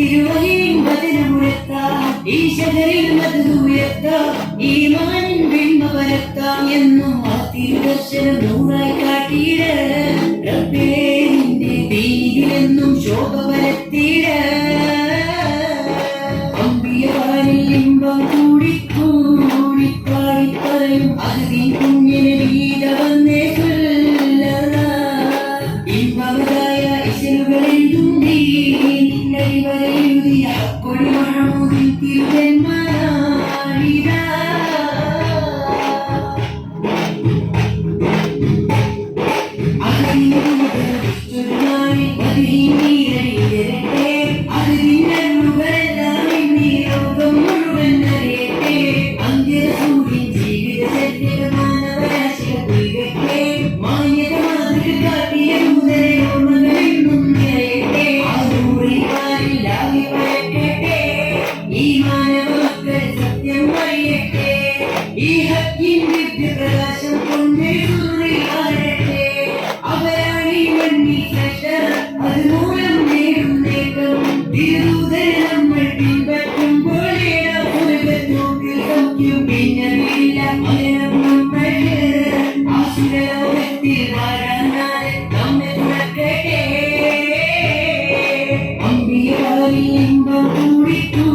തിരുവഹിയും വചനമുഴത്താം ഈ ശകരിൽ മധുയർത്താം ഈ മാനിൻ വെണ്മ പരത്താം എന്നും ആ തിരുദർശനം നൂറായി കാട്ടിയിട. റബ്ബേ നിന്റെ ദീനിലെന്നും ശോഭ പരത്തിയിട. അമ്പിയവാനിൽ ഇമ്പം കൂടി കൂടി പറയും അത് കുഞ്ഞിന് you can പ്രകാശം കൊണ്ടേ ഉറയാരട്ടെ അവരാണി വണ്ടി കഷ്ടം അതുമൂലം നേടും നേട്ടം. തിരുതൽ നമ്മൾ പിൻപറ്റുമ്പോൾ പിന്നറിയില്ല പകരം നമ്മൾ ആശുരോഗത്തിൽ വരന്നാൽ നമ്മെ തുറക്കട്ടെ. അമ്പിയാരി ഇമ്പം കൂടിക്കൂ